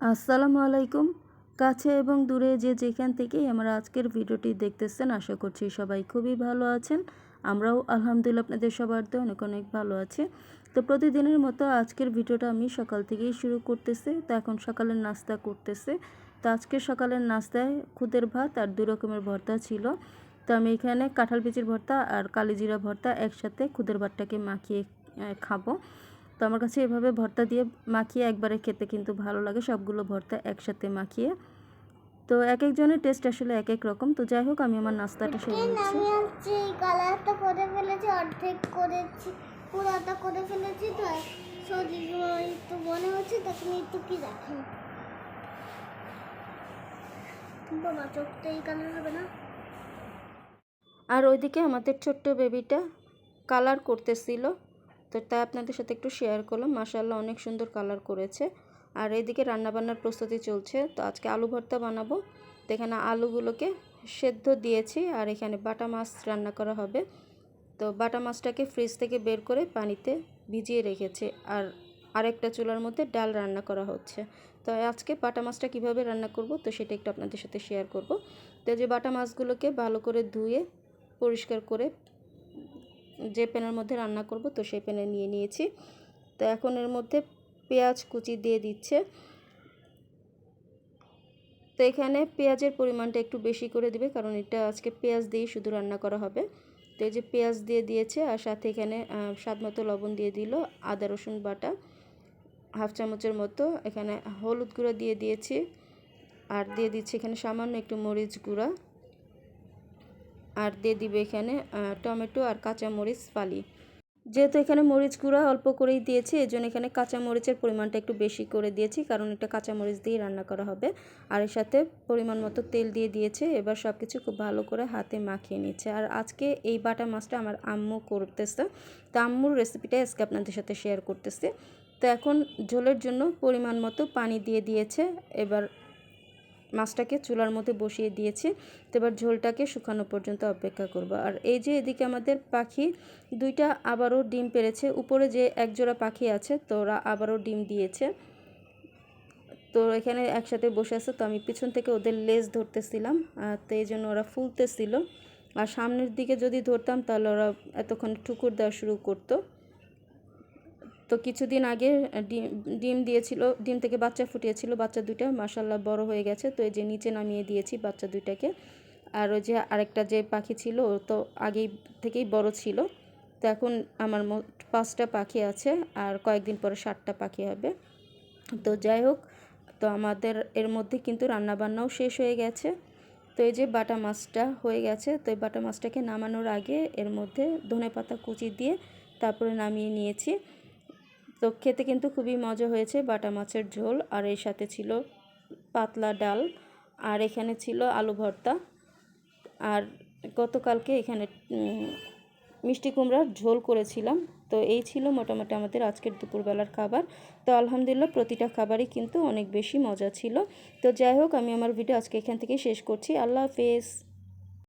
আসসালামু আলাইকুম। কাছে এবং দূরে যে যেখান থেকেই আমরা আজকের ভিডিওটি দেখতেছেন, আশা করছি সবাই খুবই ভালো আছেন। আমরাও আলহামদুলিল্লাহ আপনাদের সবার তো অনেক অনেক ভালো আছে। তো প্রতিদিনের মতো আজকের ভিডিওটা আমি সকাল থেকেই শুরু করতেছে। তো এখন সকালের নাস্তা করতেছে। তো আজকে সকালের নাস্তায় খুদের ভাত আর দু রকমের ভর্তা ছিল। তো আমি এখানে কাঁঠাল বিচির ভর্তা আর কালিজিরা ভর্তা একসাথে খুদের ভাতটাকে মাখিয়ে খাব। তো আমার কাছে এভাবে ভর্তা দিয়ে মাখিয়ে একবারে খেতে কিন্তু ভালো লাগে। সবগুলো ভর্তা একসাথে মাখিয়ে। তো এক একজনের টেস্ট আসলে এক এক রকম। তো যাই হোক আমি আমার নাস্তাটা সেরে নিচ্ছি। কালারটা করে ফেলেছি অর্ধেক করেছি পুরোটা করে ফেলেছি। তো সজি একটু মনে হচ্ছে তখন একটু কি দেখেন বাবা চোখটা এই কালার হবে না? আর ওইদিকে আমাদের ছোট্ট বেবিটা কালার করতেছিল। তো তাই আপনাদের সাথে একটু শেয়ার করলাম। মাসাল্লাহ অনেক সুন্দর কালার করেছে। আর এইদিকে রান্নাবান্নার প্রস্তুতি চলছে। তো আজকে আলু ভর্তা বানাবো। তো এখানে আলুগুলোকে সেদ্ধ দিয়েছি আর এখানে বাটা মাছ রান্না করা হবে। তো বাটা মাছটাকে ফ্রিজ থেকে বের করে পানিতে ভিজিয়ে রেখেছে। আর আরেকটা চুলার মধ্যে ডাল রান্না করা হচ্ছে। তো আজকে বাটা মাছটা কীভাবে রান্না করব, তো সেটা একটু আপনাদের সাথে শেয়ার করব। তো যে বাটা মাছগুলোকে ভালো করে ধুয়ে পরিষ্কার করে যে প্যানের মধ্যে রান্না করব, তো সেই প্যানে নিয়ে নিয়েছি। তো এখন এর মধ্যে পেঁয়াজ কুচি দিয়ে দিচ্ছে। তো এখানে পেঁয়াজের পরিমাণটা একটু বেশি করে দিবে, কারণ এটা আজকে পেঁয়াজ দিয়েই শুধু রান্না করা হবে। তো এই যে পেঁয়াজ দিয়ে দিয়েছে, আর সাথে এখানে স্বাদ মতো লবণ দিয়ে দিল, আদা, রসুন বাটা, হাফ চামচের মতো। এখানে হলুদ গুঁড়ো দিয়ে দিয়েছি, আর দিয়ে দিচ্ছি এখানে সামান্য একটু মরিচ গুঁড়া। আর দিয়ে দিবে এখানে টমেটো আর কাঁচা মরিচ ফালি। যেহেতু এখানে মরিচ গুঁড়া অল্প করেই দিয়েছি, এই জন্য এখানে কাঁচা মরিচের পরিমাণটা একটু বেশি করে দিয়েছি, কারণ এটা কাঁচা মরিচ দিয়েই রান্না করা হবে। আর এর সাথে পরিমাণ মতো তেল দিয়ে দিয়েছে, এবার সব কিছু খুব ভালো করে হাতে মাখিয়ে নিচ্ছে। আর আজকে এই বাটা মাছটা আমার আম্মু করতেছে, তো আম্মুর রেসিপিটা আজকে আপনাদের সাথে শেয়ার করতেছে। তো এখন ঝোলের জন্য পরিমাণ মতো পানি দিয়ে দিয়েছে, এবার মাছটাকে চুলার মধ্যে বসিয়ে দিয়েছি। তো এবার ঝোলটাকে শুকানো পর্যন্ত অপেক্ষা করব। আর এই যে এদিকে আমাদের পাখি, দুইটা আবারও ডিম পেরেছে। উপরে যে একজোড়া পাখি আছে তো ওরা আবারও ডিম দিয়েছে। তো এখানে একসাথে বসে আছে। তো আমি পিছন থেকে ওদের লেজ ধরতেছিলাম। তো এই জন্য ওরা ফুলতেছিল। আর সামনের দিকে যদি ধরতাম, তাহলে ওরা এতক্ষণ ঠুকুর দেওয়া শুরু করতো। তো কিছুদিন আগে ডিম ডিম দিয়েছিল, ডিম থেকে বাচ্চা ফুটিয়েছিল, বাচ্চা দুইটা মাসাল্লাহ বড় হয়ে গেছে। তো এই যে নিচে নামিয়ে দিয়েছি বাচ্চা দুইটাকে। আর ওই যে আরেকটা যে পাখি ছিল, ও তো আগেই থেকেই বড় ছিল। তো এখন আমার মোট পাঁচটা পাখি আছে, আর কয়েকদিন পরে ষাটটা পাখি হবে। তো যাই হোক, তো আমাদের এর মধ্যে কিন্তু রান্নাবান্নাও শেষ হয়ে গেছে। তো এই যে বাটা মাছটা হয়ে গেছে, তো এই বাটা মাছটাকে নামানোর আগে এর মধ্যে ধনে পাতা কুচি দিয়ে তারপরে নামিয়ে নিয়েছি। তো খেতে কিন্তু খুবই মজা হয়েছে, বাটা মাছের ঝোল, আর এর সাথে ছিল পাতলা ডাল, আর এখানে ছিল আলু ভর্তা। আর গতকালকে এখানে মিষ্টি কুমড়ার ঝোল করেছিলাম, তো এই ছিল মোটামুটি আমাদের আজকের দুপুরবেলার খাবার। তো আলহামদুলিল্লাহ প্রতিটা খাবারই কিন্তু অনেক বেশি মজা ছিল। তো যাই হোক, আমি আমার ভিডিও আজকে এখান থেকে শেষ করছি। আল্লাহ হাফেজ।